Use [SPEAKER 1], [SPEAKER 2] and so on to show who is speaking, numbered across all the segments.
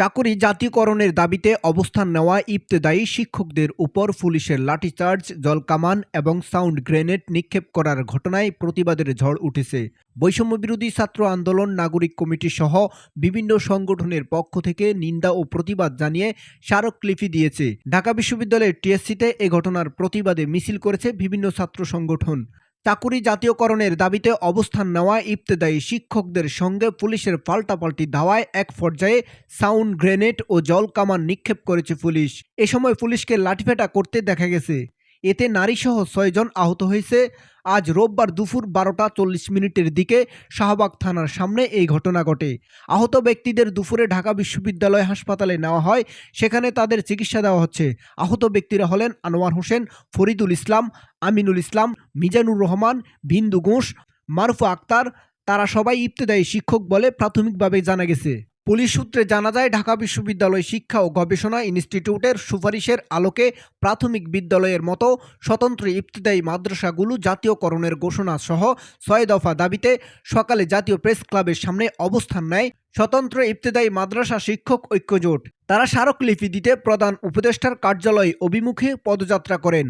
[SPEAKER 1] চাকুরি জাতীয়করণের দাবিতে অবস্থান নেওয়া ইবতেদায়ী শিক্ষকদের উপর পুলিশের লাঠিচার্জ, জলকামান এবং সাউন্ড গ্রেনেড নিক্ষেপ করার ঘটনায় প্রতিবাদের ঝড় উঠেছে। বৈষম্য বিরোধী ছাত্র আন্দোলন, নাগরিক কমিটি সহ বিভিন্ন সংগঠনের পক্ষ থেকে নিন্দা ও প্রতিবাদ জানিয়ে স্মারকলিপি দিয়েছে। ঢাকা বিশ্ববিদ্যালয়ের টিএসসিতে এ ঘটনার প্রতিবাদে মিছিল করেছে বিভিন্ন ছাত্র সংগঠন। চাকুরি জাতীয়করণের দাবিতে অবস্থান নেওয়া ইফতেদায়ী শিক্ষকদের সঙ্গে পুলিশের পাল্টাপাল্টি ধাওয়ায় এক পর্যায়ে সাউন্ড গ্রেনেড ও জল কামান নিক্ষেপ করেছে পুলিশ। এ সময় পুলিশকে লাঠিপেটা করতে দেখা গেছে। এতে নারীসহ ছয়জন আহত হয়েছে। আজ রোববার দুপুর বারোটা চল্লিশ মিনিটের দিকে শাহবাগ থানার সামনে এই ঘটনা ঘটে। আহত ব্যক্তিদের দুপুরে ঢাকা বিশ্ববিদ্যালয় হাসপাতালে নেওয়া হয়। সেখানে তাদের চিকিৎসা দেওয়া হচ্ছে। আহত ব্যক্তিরা হলেন আনোয়ার হোসেন, ফরিদুল ইসলাম, আমিনুল ইসলাম, মিজানুর রহমান বিন্দু ঘোষ, মারুফা আক্তার। তারা সবাই ইবতেদায়ী শিক্ষক বলে প্রাথমিকভাবে জানা গেছে। পুলিশ সূত্রে জানা যায়, ঢাকা বিশ্ববিদ্যালয় শিক্ষা ও গবেষণা ইনস্টিটিউটের সুপারিশের আলোকে প্রাথমিক বিদ্যালয়ের মতো স্বতন্ত্র ইবতদায়ী মাদ্রাসাগুলো জাতীয়করণের ঘোষণা সহ ছয় দফা দাবিতে সকালে জাতীয় প্রেস ক্লাবের সামনে অবস্থান নেয় স্বতন্ত্র ইবতদায়ী মাদ্রাসা শিক্ষক ঐক্যজোট। তারা স্মারকলিপি দিতে প্রধান উপদেষ্টার কার্যালয় অভিমুখে পদযাত্রা করেন।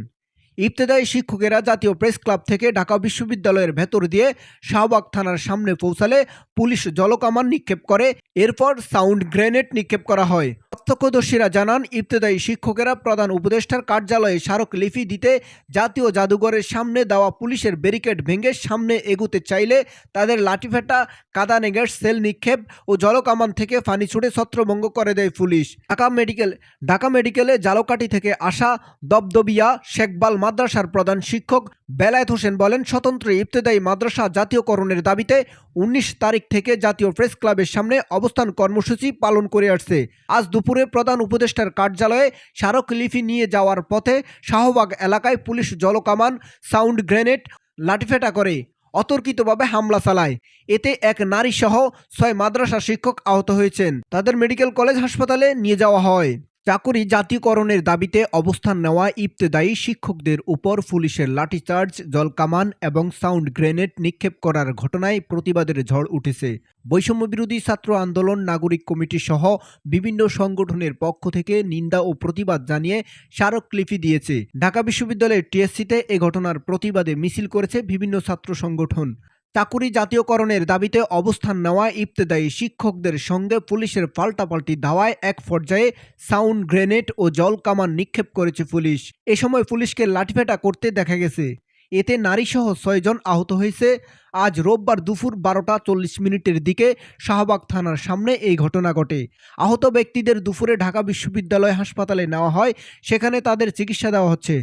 [SPEAKER 1] ইবতেদায়ী শিক্ষকেরা জাতীয় প্রেস ক্লাব থেকে ঢাকা বিশ্ববিদ্যালয়ের ভেতর দিয়ে শাহবাগ থানার সামনে পৌঁছালে পুলিশ জলকামান নিক্ষেপ করে, এরপর সাউন্ড গ্রেনেড নিক্ষেপ করা হয়। প্রত্যক্ষদর্শীরা জানান, ইবতেদায়ী শিক্ষকেরা প্রধান উপদেষ্টার কার্যালয়ে স্মারক স্মারকলিপি দিতে জাতীয় জাদুঘরের সামনে দেওয়া পুলিশের ব্যারিকেড ভেঙে সামনে এগুতে চাইলে তাদের লাঠিফেটা, কাদানেগের সেল নিক্ষেপ ও জলকামান থেকে ফানি ছুড়ে ছত্রভঙ্গ করে দেয় পুলিশ। ঢাকা মেডিকেল ঢাকা মেডিকেলে জালকাটি থেকে আসা দবদবিয়া শেখবাল মাদ্রাসার প্রধান শিক্ষক বেলায়েত হোসেন বলেন, স্বতন্ত্র ইবতেদায়ী মাদ্রাসা জাতীয়করণের দাবিতে উনিশ তারিখ থেকে জাতীয় প্রেস ক্লাবের সামনে অবস্থান কর্মসূচি পালন করে আসছে। আজ দুপুরে প্রধান উপদেষ্টার কার্যালয়ে স্মারক স্মারকলিপি নিয়ে যাওয়ার পথে শাহবাগ এলাকায় পুলিশ জলকামান, সাউন্ড গ্রেনেড, লাঠিফেটা করে, অতর্কিতভাবে হামলা চালায়। এতে এক নারী সহ ছয় মাদ্রাসা শিক্ষক আহত হয়েছেন। তাদের মেডিকেল কলেজ হাসপাতালে নিয়ে যাওয়া হয়। চাকুরি জাতীয়করণের দাবিতে অবস্থান নেওয়া ইবতেদায়ী শিক্ষকদের উপর পুলিশের লাঠিচার্জ, জলকামান এবং সাউন্ড গ্রেনেড নিক্ষেপ করার ঘটনায় প্রতিবাদের ঝড় উঠেছে। বৈষম্য বিরোধী ছাত্র আন্দোলন, নাগরিক কমিটি সহ বিভিন্ন সংগঠনের পক্ষ থেকে নিন্দা ও প্রতিবাদ জানিয়ে স্মারকলিপি দিয়েছে। ঢাকা বিশ্ববিদ্যালয়ের টিএসসিতে এ ঘটনার প্রতিবাদে মিছিল করেছে বিভিন্ন ছাত্র সংগঠন। চাকুরি জাতীয়করণের দাবিতে অবস্থান নেওয়া ইবতেদায়ী শিক্ষকদের সঙ্গে পুলিশের পাল্টাপাল্টি ধাওয়ায় এক পর্যায়ে সাউন্ড গ্রেনেড ও জল কামান নিক্ষেপ করেছে পুলিশ। এ সময় পুলিশকে লাঠিপেটা করতে দেখা গেছে। এতে নারীসহ ছয়জন আহত হয়েছে। আজ রোববার দুপুর বারোটা চল্লিশ মিনিটের দিকে শাহবাগ থানার সামনে এই ঘটনা ঘটে। আহত ব্যক্তিদের দুপুরে ঢাকা বিশ্ববিদ্যালয় হাসপাতালে নেওয়া হয়। সেখানে তাদের চিকিৎসা দেওয়া হচ্ছে।